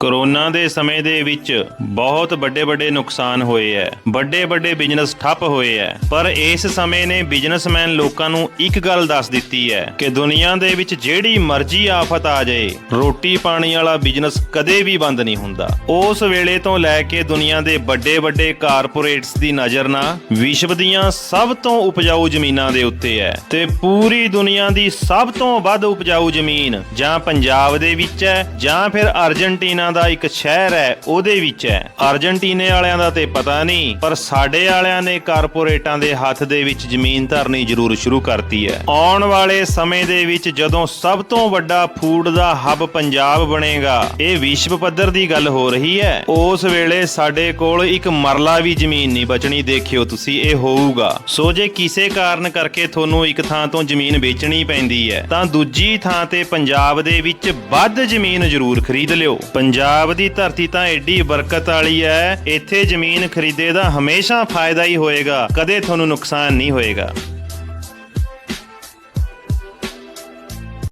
Corona ਦੇ ਸਮੇਂ ਦੇ ਵਿੱਚ ਬਹੁਤ ਵੱਡੇ ਵੱਡੇ ਨੁਕਸਾਨ ਹੋਏ ਐ। ਵੱਡੇ ਵੱਡੇ ਬਿਜ਼ਨਸ ਠੱਪ ਹੋਏ ਐ। ਪਰ ਇਸ ਸਮੇਂ ਨੇ ਬਿਜ਼ਨਸਮੈਨ ਲੋਕਾਂ ਨੂੰ ਇੱਕ ਗੱਲ ਦੱਸ ਦਿੱਤੀ ਹੈ ਕਿ ਦੁਨੀਆ ਦੇ ਵਿੱਚ ਜਿਹੜੀ ਮਰਜ਼ੀ ਆਫਤ ਆ ਜਾਏ, ਰੋਟੀ ਪਾਣੀ ਵਾਲਾ ਬਿਜ਼ਨਸ ਕਦੇ ਵੀ ਬੰਦ ਨਹੀਂ ਹੁੰਦਾ। ਉਸ ਵੇਲੇ ਤੋਂ ਲੈ ਕੇ ਦੁਨੀਆ ਦੇ ਵੱਡੇ ਵੱਡੇ ਕਾਰਪੋਰੇਟਸ ਦੀ ਨਜ਼ਰ ਨਾ ਵਿਸ਼ਵ ਦੀਆਂ ਸਭ ਤੋਂ ਉਪਜਾਊ ਜ਼ਮੀਨਾਂ ਦੇ ਉੱਤੇ ਹੈ ਤੇ ਪੂਰੀ ਦੁਨੀਆ ਦੀ ਸਭ ਤੋਂ ਵੱਧ ਉਪਜਾਊ ਜ਼ਮੀਨ ਜਾਂ ਪੰਜਾਬ ਦੇ ਵਿੱਚ ਹੈ ਜਾਂ ਫਿਰ ਅਰਜਨਟੀਨਾ ਦਾ ਇੱਕ ਸ਼ਹਿਰ ਹੈ, ਉਹਦੇ ਵਿੱਚ ਹੈ। ਅਰਜਨਟੀਨੇ ਵਾਲਿਆਂ ਦਾ ਤੇ ਪਤਾ ਨਹੀਂ, ਪਰ ਸਾਡੇ ਵਾਲਿਆਂ ਨੇ ਕਾਰਪੋਰੇਟਾਂ ਦੇ ਹੱਥ ਦੇ ਵਿੱਚ ਜ਼ਮੀਨ ਧਰਨੀ ਜ਼ਰੂਰ ਸ਼ੁਰੂ ਕਰਤੀ ਹੈ। ਆਉਣ ਵਾਲੇ ਸਮੇਂ ਦੇ ਵਿੱਚ ਜਦੋਂ ਸਭ ਤੋਂ ਵੱਡਾ ਫੂਡ ਦਾ ਹੱਬ ਪੰਜਾਬ ਬਣੇਗਾ, ਇਹ ਵਿਸ਼ਵ ਪੱਧਰ ਦੀ ਗੱਲ ਹੋ ਰਹੀ ਹੈ। ਉਸ ਵੇਲੇ ਸਾਡੇ ਕੋਲ ਇੱਕ ਮਰਲਾ ਵੀ ਜ਼ਮੀਨ ਨਹੀਂ ਬਚਣੀ, ਦੇਖਿਓ ਤੁਸੀਂ, ਇਹ ਹੋਊਗਾ। ਸੋ ਜੇ ਕਿਸੇ ਕਾਰਨ ਕਰਕੇ ਤੁਹਾਨੂੰ ਇੱਕ ਥਾਂ ਤੋਂ ਜ਼ਮੀਨ ਵੇਚਣੀ ਪੈਂਦੀ ਹੈ, ਤਾਂ ਦੂਜੀ ਥਾਂ ਤੇ ਪੰਜਾਬ ਦੇ ਵਿੱਚ ਵੱਧ ਜ਼ਮੀਨ ਜ਼ਰੂਰ ਖਰੀਦ ਲਿਓ। ਪੰਜਾਬ ਦੀ ਧਰਤੀ ਤਾਂ ਐਡੀ ਬਰਕਤ ਵਾਲੀ ਹੈ ਇੱਥੇ ਜ਼ਮੀਨ ਖਰੀਦੇ ਦਾ ਹਮੇਸ਼ਾ ਫਾਇਦਾ ਹੀ ਹੋਏਗਾ। ਕਦੇ ਤੁਹਾਨੂੰ ਨੁਕਸਾਨ ਨਹੀਂ ਹੋਏਗਾ।